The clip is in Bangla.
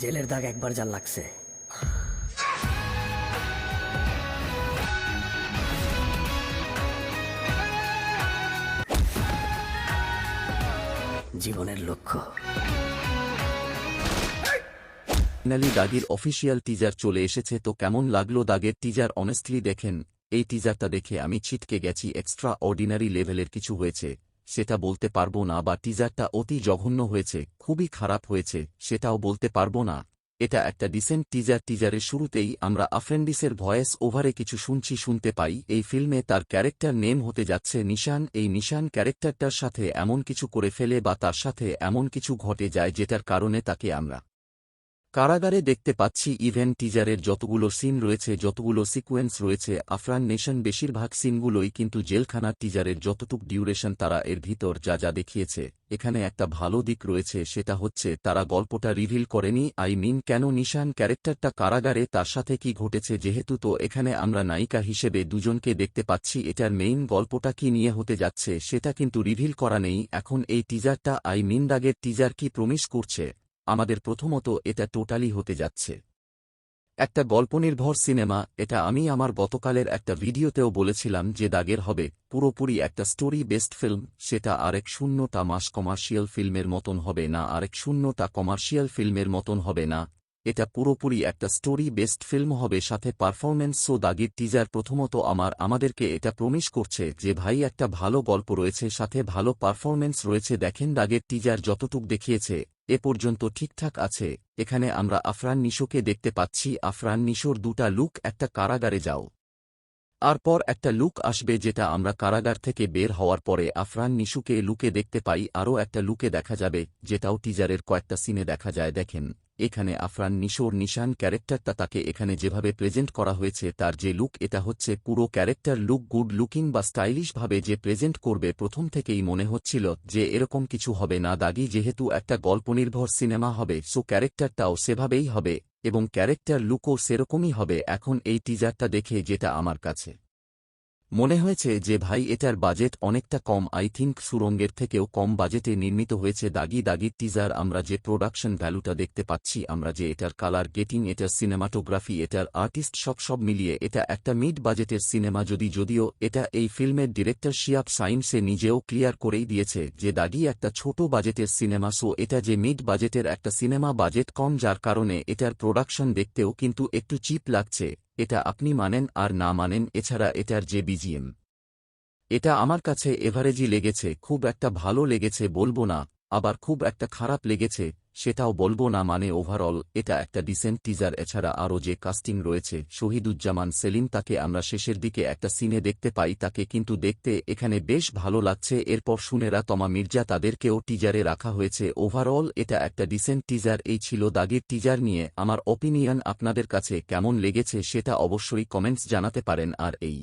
জেলের দাগ একবার যা লাগছে। জীবনের লক্ষ্য। ফাইনালি দাগির অফিসিয়াল টিজার চলে এসেছে, তো কেমন লাগল দাগের টিজার অনেস্টলি দেখেন, এই টিজারটা দেখে আমি ছিটকে গেছি এক্সট্রা অর্ডিনারি লেভেলের কিছু হয়েছে। সেটা বলতে পারব না বা টিজারটা অতি জঘন্য হয়েছে, খুবই খারাপ হয়েছে, সেটাও বলতে পারব না। এটা একটা ডিসেন্ট টিজার টিজারের শুরুতেই আমরা আফ্রেন্ডিসের ভয়েস ওভারে কিছু শুনছি, শুনতে পাই। এই ফিল্মে তার ক্যারেক্টার নেম হতে যাচ্ছে নিশান। এই নিশান ক্যারেক্টারটার সাথে এমন কিছু করে ফেলে বা তার সাথে এমন কিছু ঘটে যায় যেটার কারণে তাকে আমরা কারাগারে দেখতে পাচ্ছি ইভেন্ট টিজারের যতগুলো সিন রয়েছে, যতগুলো সিকোয়েন্স রয়েছে, আফরান নেশন বেশিরভাগ সিনগুলোই কিন্তু জেলখানার টিজারের যতটুক ডিউরেশন তারা এর ভিতর যা যা দেখিয়েছে। এখানে একটা ভালো দিক রয়েছে, সেটা হচ্ছে তারা গল্পটা রিভিল করেনি। আই মিন কেন নিশান ক্যারেক্টারটা কারাগারে, তার সাথে কি ঘটেছে? যেহেতু তো এখানে আমরা নায়িকা হিসেবে দুজনকে দেখতে পাচ্ছি, এটার মেইন গল্পটা কি নিয়ে হতে যাচ্ছে, সেটা কিন্তু রিভিল করা নেই। এখন এই টিজারটা, আই মিন দাগের টিজার কি প্রমিস করছে? আমাদের প্রথমত এটা টোটালি হতে যাচ্ছে। একটা গল্পনির্ভর সিনেমা, এটা আমি আমার গতকালের একটা ভিডিওতেও বলেছিলাম যে দাগের হবে, পুরোপুরি একটা স্টোরি বেস্ট ফিল্ম, সেটা আরেক শূন্যটা মাস কমার্শিয়াল ফিল্মের মতন হবে না, আরেক শূন্যটা কমার্শিয়াল ফিল্মের মতন হবে না। এটা পুরোপুরি একটা স্টোরি বেস্ট ফিল্ম হবে, সাথে পারফরম্যান্স সো দাগির টিজার প্রথমত আমার, আমাদেরকে এটা প্রমিস করছে যে ভাই একটা ভালো গল্প রয়েছে, সাথে ভালো পারফরম্যান্স রয়েছে, দেখেন দাগের টিজার যতটুক দেখিয়েছে। এ পর্যন্ত ঠিকঠাক আছে, এখানে আমরা আফরান নিশোকে দেখতে পাচ্ছি। আফরান নিশোর দুটা লুক, একটা কারাগারে যাও। আর পর একটা লুক আসবে যেটা আমরা কারাগার থেকে বের হওয়ার পরে আফরান নিশুকে লুকে দেখতে পাই। আরও একটা লুকে দেখা যাবে, যেটাও টিজারের কয়েকটা সিনে দেখা যায়। দেখেন এখানে আফরান নিশোর নিশান ক্যারেক্টারটা তাকে এখানে যেভাবে প্রেজেন্ট করা হয়েছে, তার যে লুক, এটা হচ্ছে পুরো ক্যারেক্টার লুক, গুড লুকিং বা স্টাইলিশভাবে যে প্রেজেন্ট করবে, প্রথম থেকেই মনে হচ্ছিল যে এরকম কিছু হবে না। দাগি যেহেতু একটা গল্পনির্ভর সিনেমা হবে, সো ক্যারেক্টারটাও সেভাবেই হবে এবং ক্যারেক্টার লুকও সেরকমই হবে। এখন এই টিজারটা দেখে যেটা আমার কাছে। মনে হয়েছে যে ভাই, এটার বাজেট অনেকটা কম। আই থিঙ্ক সুরঙ্গের থেকেও কম বাজেটে নির্মিত হয়েছে। দাগি দাগি টিজার আমরা যে প্রোডাকশন ভ্যালুটা দেখতে পাচ্ছি, আমরা যে এটার কালার গেটিং এটার সিনেমাটোগ্রাফি এটার আর্টিস্ট সব সব মিলিয়ে, এটা একটা মিড বাজেটের সিনেমা যদি, যদিও এটা এই ফিল্মের ডিরেক্টর শিয়াব সাইন্সে নিজেও ক্লিয়ার করেই দিয়েছে যে দাগি একটা ছোট বাজেটের সিনেমা সো এটা যে মিড বাজেটের একটা সিনেমা বাজেট কম, যার কারণে এটার প্রোডাকশন দেখতেও কিন্তু একটু চিপ লাগছে। এটা আপনি মানেন আর না মানেন, এছাড়া এটার যে বিজিএম। এটা আমার কাছে এভারেজই লেগেছে, খুব একটা ভালো লেগেছে বলব না। আবার খুব একটা খারাপ লেগেছে, সেটাও বলব না মানে ওভারঅল এটা একটা ডিসেন্ট টিজার এছাড়া আরও যে কাস্টিং রয়েছে, শহীদুজ্জামান সেলিম তাকে আমরা শেষের দিকে একটা সিনে দেখতে পাই, তাকে কিন্তু দেখতে এখানে বেশ ভালো লাগছে। এরপর শুনেরা তমা মির্জা তাদেরকেও টিজারে রাখা হয়েছে। ওভারঅল এটা একটা ডিসেন্ট টিজার এই ছিল দাগের টিজার নিয়ে। আমার অপিনিয়ন আপনাদের কাছে কেমন লেগেছে সেটা অবশ্যই কমেন্টস জানাতে পারেন। আর এই